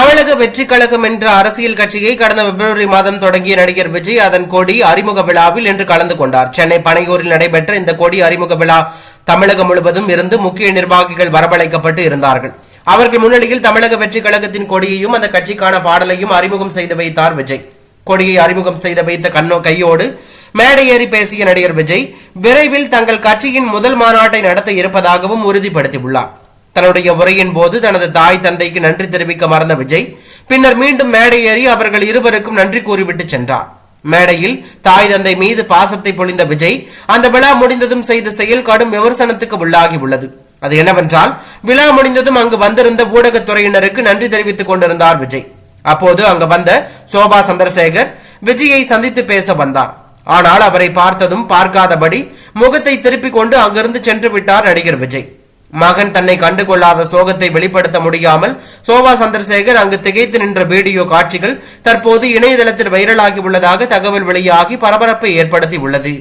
தமிழக வெற்றி கழகம் என்ற அரசியல் கட்சியை கடந்த பிப்ரவரி மாதம் தொடங்கிய நடிகர் விஜய் அதன் கொடி அறிமுக விழாவில் இன்று கலந்து கொண்டார். சென்னை பனையூரில் நடைபெற்ற இந்த கொடி அறிமுக விழா தமிழகம் முழுவதும் இருந்து முக்கிய நிர்வாகிகள் வரவழைக்கப்பட்டு இருந்தார்கள். அவர்கள் முன்னிலையில் தமிழக வெற்றி கழகத்தின் கொடியையும் அந்த கட்சிக்கான பாடலையும் அறிமுகம் செய்து வைத்தார் விஜய். கொடியை அறிமுகம் செய்து வைத்த கண்ணோ கையோடு மேடையேறி பேசிய நடிகர் விஜய் விரைவில் தங்கள் கட்சியின் முதல் மாநாட்டை நடத்த இருப்பதாகவும் உறுதிப்படுத்தியுள்ளார். தன்னுடைய உரையின் போது தனது தாய் தந்தைக்கு நன்றி தெரிவிக்க மறந்த விஜய் பின்னர் மீண்டும் மேடை ஏறி அவர்கள் இருவருக்கும் நன்றி கூறிவிட்டு சென்றார். மேடையில் தாய் தந்தை மீது பாசத்தை பொழிந்த விஜய் அந்த விழா முடிந்ததும் செய்த செயல் கடும் விமர்சனத்துக்கு உள்ளாகி உள்ளது. அது என்னவென்றால் விழா முடிந்ததும் அங்கு வந்திருந்த ஊடகத்துறையினருக்கு நன்றி தெரிவித்துக் கொண்டிருந்தார் விஜய். அப்போது அங்கு வந்த சோபா சந்திரசேகர் விஜயை சந்தித்து பேச வந்தார். ஆனால் அவரை பார்த்ததும் பார்க்காதபடி முகத்தை திருப்பிக் கொண்டு அங்கிருந்து சென்று விட்டார் நடிகர் விஜய். மகன் தன்னை கண்டுகொள்ளாத சோகத்தை வெளிப்படுத்த முடியாமல் சோபா சந்திரசேகர் அங்கு திகைத்து நின்ற வீடியோ காட்சிகள் தற்போது இணையதளத்தில் வைரலாகி உள்ளதாக தகவல் வெளியாகி பரபரப்பை ஏற்படுத்தி உள்ளது.